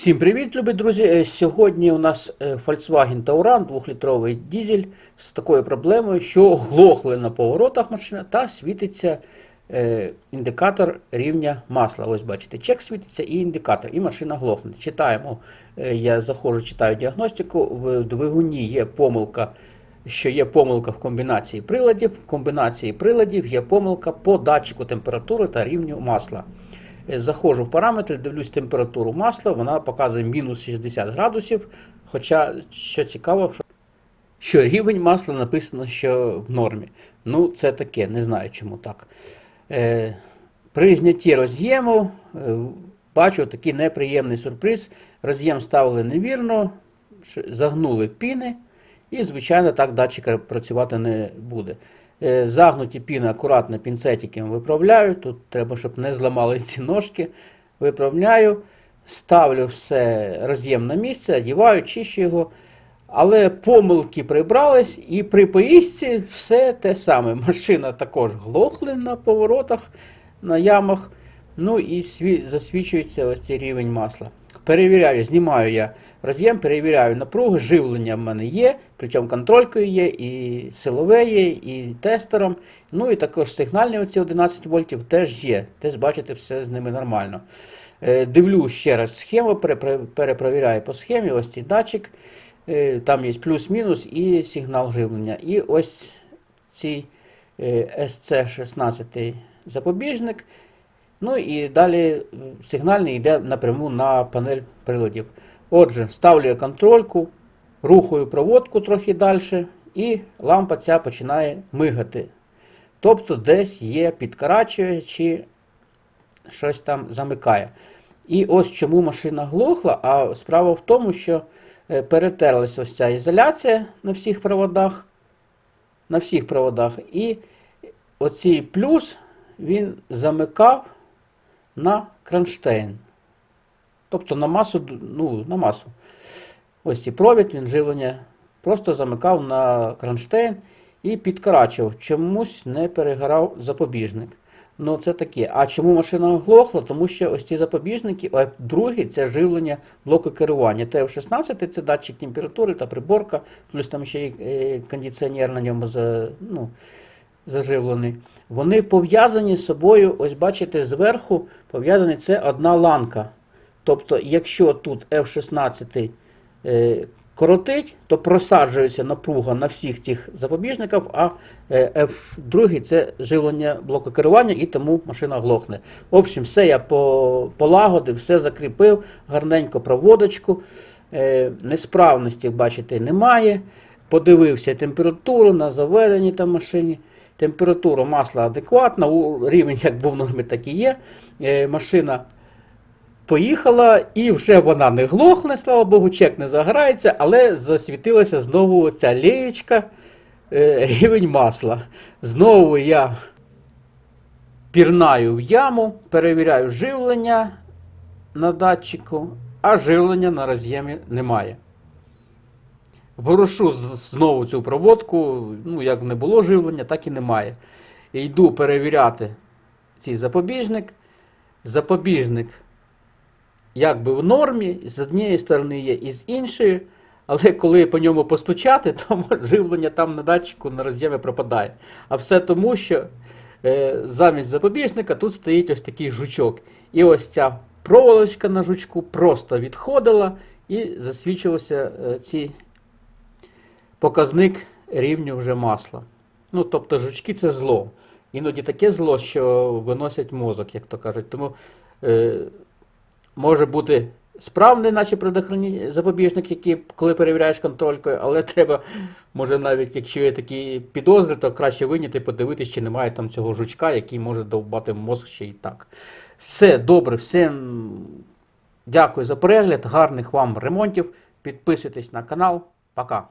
Всім привіт, любі друзі! Е, Сьогодні у нас е, Volkswagen Tauran 2-літровий дізель з такою проблемою, що глохли на поворотах машина та світиться е, індикатор рівня масла. Ось бачите, чек світиться і індикатор, і машина глохне. Читаємо, я заходжу, читаю діагностику. В двигуні є помилка, що є помилка в комбінації приладів. В комбінації приладів є помилка по датчику температури та рівню масла. Е, Заходжу в параметри, дивлюсь температуру масла, вона показує мінус 60 градусів. Хоча, що цікаво, що, що рівень масла написано, що в нормі. Ну, це таке, не знаю чому так. Е, при знятті роз'єму е, бачу такий неприємний сюрприз. Роз'єм ставили невірно, загнули піни, і, звичайно, так датчик працювати не буде. Е, Загнуті піни акуратно пінцетиком виправляю. Тут треба, щоб не зламали ці ножки. Виправляю, ставлю все роз'єм на місце, одіваю, чищу його. Але помилки прибрались, і при поїздці все те саме. Машина також глохли на поворотах, на ямах. Ну і засвічується ось цей рівень масла. Перевіряю, знімаю я роз'єм, перевіряю напруги, живлення в мене є, причому контролькою є, і силове є, і тестером. Ну і також сигнальні оці 11 вольтів теж є. Теж бачите, все з ними нормально. Е, Дивлю ще раз схему, перепровіряю по схемі, ось цей датчик. Е, Там є плюс-мінус і сигнал живлення. І ось цей е, SC16 запобіжник. Ну і далі сигнальний йде напряму на панель приладів. Отже, ставлю я контрольку, рухаю проводку трохи далі, і лампа ця починає мигати. Тобто десь є підкарачує чи щось там замикає. І ось чому машина глохла, а справа в тому, що е, перетерлась ось ця ізоляція на всіх проводах, на всіх проводах, і оцей плюс він замикав на кронштейн. Тобто на масу, ну, на масу. Ось цей провід, він живлення просто замикав на кронштейн і підкарачував. Чомусь не перегорав запобіжник. Ну, це таке. А чому машина оглохла? Тому що ось ці запобіжники, а другий це живлення блоку керування. ТФ-16 це датчик температури та приборка, плюс там ще й е, кондиціонер на ньому ну, заживлений. Вони пов'язані з собою, ось бачите, зверху пов'язані це одна ланка. Тобто, якщо тут F16 е, коротить, то просаджується напруга на всіх цих запобіжниках, а е, F2 це живлення блоку керування і тому машина глохне. В общем, все я по, полагодив, все закріпив, гарненько проводочку. Е, несправності, бачите, немає. Подивився температуру на заведенні там машині. Температура масла адекватна, рівень як був в нормі, так і є. Е, машина поїхала і вже вона не глохне, слава Богу, чек не загорається, але засвітилася знову ця леєчка, е, рівень масла. Знову я пірнаю в яму, перевіряю живлення на датчику, а живлення на роз'ємі немає. Ворушу знову цю проводку, ну як не було живлення, так і немає. І йду перевіряти цей запобіжник. Запобіжник якби в нормі, з однієї сторони є і з іншої, але коли по ньому постучати, то живлення там на датчику на роз'ємі пропадає. А все тому, що е, замість запобіжника тут стоїть ось такий жучок. І ось ця проволочка на жучку просто відходила і засвічувався е, цей показник рівню вже масла. Ну, тобто жучки це зло. Іноді таке зло, що виносять мозок, як то кажуть. Тому е, може бути справний, наче предохрані запобіжник, який, коли перевіряєш контролькою, але треба, може навіть якщо є такі підозри, то краще виняти, подивитись, чи немає там цього жучка, який може довбати мозк ще і так. Все добре, всім дякую за перегляд, гарних вам ремонтів. Підписуйтесь на канал. Пока.